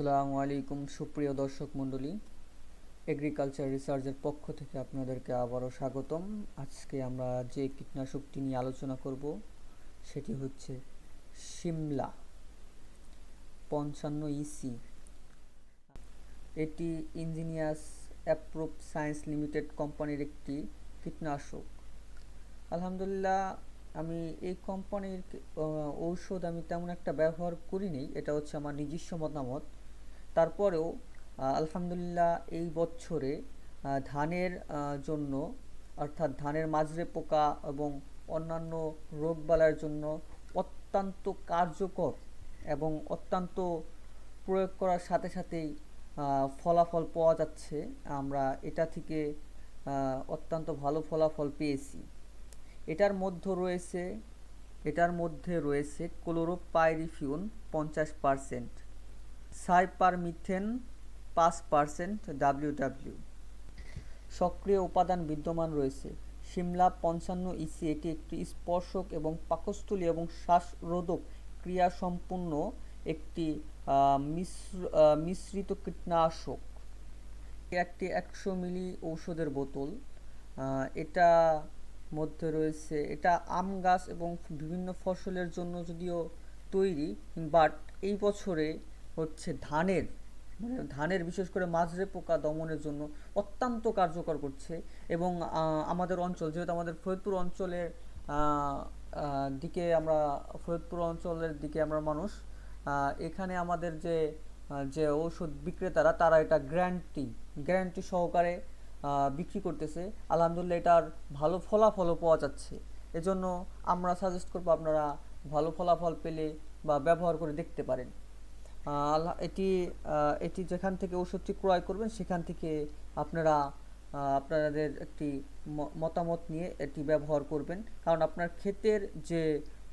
আসসালামু আলাইকুম, সুপ্রিয় দর্শক মণ্ডলী। এগ্রিকালচার রিসার্চের পক্ষ থেকে আপনাদেরকে আবারও স্বাগতম। আজকে আমরা যে কীটনাশকটি নিয়ে আলোচনা করব, সেটি হচ্ছে সিমলা পঞ্চান্ন ইসি এটি ইঞ্জিনিয়ার্স অ্যাপ্রুভ সায়েন্স লিমিটেড কোম্পানির একটি কীটনাশক। আলহামদুলিল্লাহ, আমি এই কোম্পানির ঔষধ আমি তেমন একটা ব্যবহার করিনি, এটা হচ্ছে আমার নিজস্ব মতামত। তারপরেও আলহামদুলিল্লাহ এই বছরে ধানের জন্য, অর্থাৎ ধানের মাজরে পোকা এবং অন্যান্য রোগবালাইয়ের জন্য অত্যন্ত কার্যকর এবং অত্যন্ত প্রয়োগ করার সাথে সাথেই ফলাফল পাওয়া যাচ্ছে। আমরা এটা থেকে অত্যন্ত ভালো ফলাফল পেয়েছি। এটার মধ্যে রয়েছে, এটার মধ্যে রয়েছে ক্লোরোপাইরিফিউন পঞ্চাশ পারসেন্ট সাইপারমিথেন পাঁচ পারসেন্ট ডাব্লিউ ডাব্লিউ সক্রিয় উপাদান বিদ্যমান রয়েছে। সিমলা পঞ্চান্ন ইসি এটি একটি স্পর্শক এবং পাকস্থলী এবং শ্বাসরোধক ক্রিয়া সম্পূর্ণ একটি মিশ্রিত কীটনাশক। একটি একশো মিলি ঔষধের বোতল। এটা মধ্যে রয়েছে, এটা আম গাছ এবং বিভিন্ন ফসলের জন্য যদিও তৈরি, বাট এই বছরে হচ্ছে ধানের মানে ধানের বিশেষ করে মাঝরে পোকা দমনের জন্য অত্যন্ত কার্যকর করছে এবং আমাদের অঞ্চল, যেহেতু আমাদের ফরিদপুর অঞ্চলের দিকে আমরা, ফরিদপুর অঞ্চলের দিকে আমরা মানুষ এখানে আমাদের যে যে ঔষধ বিক্রেতারা, তারা এটা গ্যারান্টি গ্যারান্টি সহকারে বিক্রি করতেছে। আলহামদুলিল্লাহ এটার ভালো ফলাফলও পাওয়া যাচ্ছে। এজন্য আমরা সাজেস্ট করব আপনারা ভালো ফলাফল পেলে বা ব্যবহার করে দেখতে পারেন। এটি এটি যেখান থেকে ওষুধটি ক্রয় করবেন, সেখান থেকে আপনারা আপনাদের একটি মতামত নিয়ে এটি ব্যবহার করবেন। কারণ আপনার ক্ষেতের যে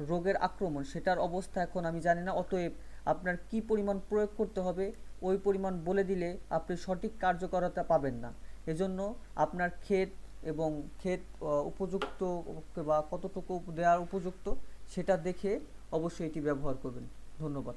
রোগের আক্রমণ, সেটার অবস্থা এখন আমি জানি না, অতএব আপনার কি পরিমাণ প্রয়োগ করতে হবে, ওই পরিমাণ বলে দিলে আপনি সঠিক কার্যকরতা পাবেন না। এজন্য আপনার ক্ষেত এবং ক্ষেত উপযুক্ত বা কতটুকু দেওয়ার উপযুক্ত, সেটা দেখে অবশ্যই এটি ব্যবহার করবেন। ধন্যবাদ।